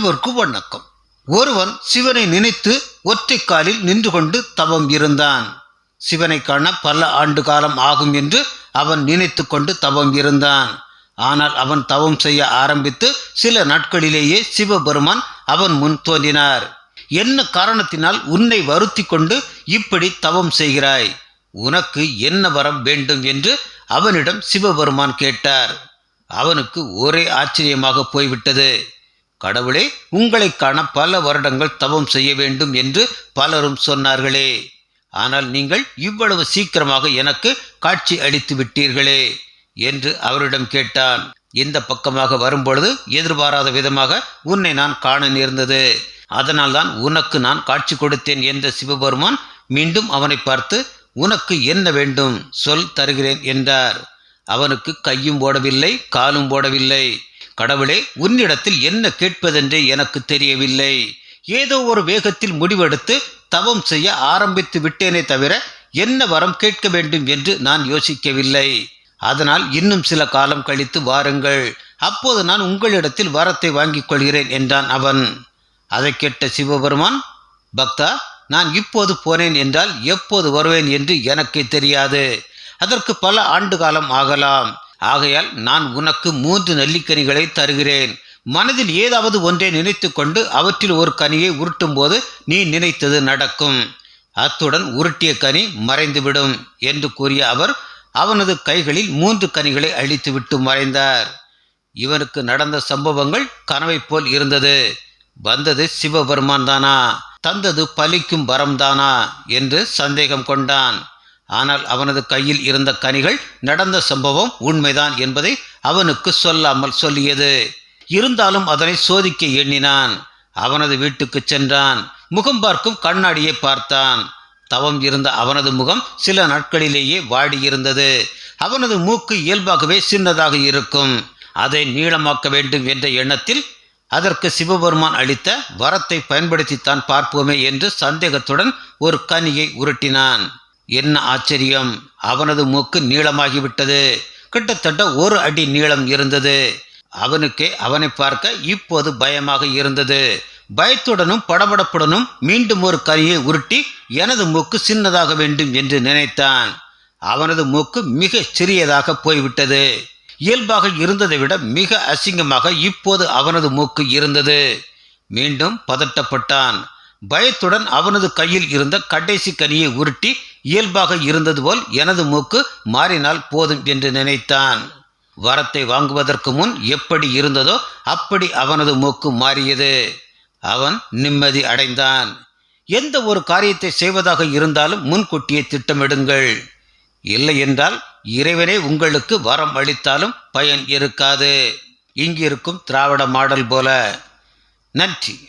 அனைவருக்கும் வணக்கம். ஒருவன் சிவனை நினைத்து ஒற்றைக்காலில் நின்று கொண்டு தவம் இருந்தான். சிவனை காண பல ஆண்டு காலம் ஆகும் என்று அவன் நினைத்து கொண்டு தவம் இருந்தான். ஆனால் அவன் தவம் செய்ய ஆரம்பித்து சில நாட்களிலேயே சிவபெருமான் அவன் முன் தோன்றினார். என்ன காரணத்தினால் உன்னை வருத்தி கொண்டு இப்படி தவம் செய்கிறாய்? உனக்கு என்ன வரம் வேண்டும் என்று அவனிடம் சிவபெருமான் கேட்டார். அவனுக்கு ஒரே ஆச்சரியமாக போய்விட்டது. கடவுளே உங்களை காண பல வருடங்கள் தவம் செய்ய வேண்டும் என்று பலரும் சொன்னார்களே. ஆனால் நீங்கள் இவ்வளவு சீக்கிரமாக எனக்கு காட்சி அளித்து விட்டீர்களே என்று அவரிடம் கேட்டான். இந்த பக்கமாக வரும்பொழுது எதிர்பாராத விதமாக உன்னை நான் காண நேர்ந்தது. அதனால்தான் உனக்கு நான் காட்சி கொடுத்தேன் என்ற சிவபெருமான் மீண்டும் அவனை பார்த்து உனக்கு என்ன வேண்டும்? சொல் தருகிறேன் என்றார். அவனுக்கு கையும் போடவில்லை காலும் போடவில்லை கடவுளே உன்னிடத்தில் என்ன கேட்பதென்றே எனக்கு தெரியவில்லை. ஏதோ ஒரு வேகத்தில் முடிவெடுத்து தவம் செய்ய ஆரம்பித்து விட்டேனே தவிர என்ன வரம் கேட்க வேண்டும் என்று நான் யோசிக்கவில்லை. அதனால் இன்னும் சில காலம் கழித்து வாருங்கள். அப்போது நான் உங்களிடத்தில் வரத்தை வாங்கிக் கொள்கிறேன் என்றான் அவன். அதை கேட்ட சிவபெருமான் பக்தா நான் இப்போது போனேன் என்றால் எப்போது வருவேன் என்று எனக்கே தெரியாது. அதற்கு பல ஆண்டு காலம் ஆகலாம். ஆகையால் நான் உனக்கு மூன்று நெல்லிக்கனிகளை தருகிறேன். மனதில் ஏதாவது ஒன்றை நினைத்து கொண்டு அவற்றில் ஒரு கனியை உருட்டும் போது நீ நினைத்தது நடக்கும். அத்துடன் உருட்டிய கனி மறைந்துவிடும் என்று கூறிய அவர் அவனது கைகளில் மூன்று கனிகளை அழித்துவிட்டு மறைந்தார். இவனுக்கு நடந்த சம்பவங்கள் கனவைப் போல் இருந்தது. வந்தது சிவபெருமான் தானா? தந்தது பலிக்கும் வரம்தானா என்று சந்தேகம் கொண்டான். ஆனால் அவனது கையில் இருந்த கனிகள் நடந்த சம்பவம் உண்மைதான் என்பதை அவனுக்கு சொல்லாமல் சொல்லியது. இருந்தாலும் அதனை சோதிக்க எண்ணினான். அவனது வீட்டுக்கு சென்றான். முகம் பார்க்கும் கண்ணாடியை பார்த்தான். தவம் இருந்த அவனது முகம் சில நாட்களிலேயே வாடியிருந்தது. அவனது மூக்கு இயல்பாகவே சின்னதாக இருக்கும். அதை நீளமாக்க வேண்டும் என்ற எண்ணத்தில் அதற்கு சிவபெருமான் அளித்த வரத்தை பயன்படுத்தித்தான் பார்ப்போமே என்று சந்தேகத்துடன் ஒரு கனியை உருட்டினான். என்ன ஆச்சரியம்? அவனது மூக்கு நீளமாகிவிட்டது. கிட்டத்தட்ட ஒரு அடி நீளம் இருந்தது. அவனுக்கே அவனை பார்க்க இப்போது பயமாக இருந்தது. பயத்துடனும் படபடப்புடனும் மீண்டும் ஒரு கனியை உருட்டி எனது மூக்கு சின்னதாக வேண்டும் என்று நினைத்தான். அவனது மூக்கு மிக சிறியதாக போய்விட்டது. இயல்பாக இருந்ததை விட மிக அசிங்கமாக இப்போது அவனது மூக்கு இருந்தது. மீண்டும் பதட்டப்பட்டான். பயத்துடன் அவனது கையில் இருந்த கடைசி கனியை உருட்டி இயல்பாக இருந்தது போல் எனது மூக்கு மாறினால் போதும் என்று நினைத்தான். வரத்தை வாங்குவதற்கு முன் எப்படி இருந்ததோ அப்படி அவனது மூக்கு மாறியது. அவன் நிம்மதி அடைந்தான். எந்த ஒரு காரியத்தை செய்வதாக இருந்தாலும் முன்கூட்டியே திட்டமிடுங்கள். இல்லை என்றால் இறைவனே உங்களுக்கு வரம் அளித்தாலும் பயன் இருக்காது. இங்கிருக்கும் திராவிட மாடல் போல. நன்றி.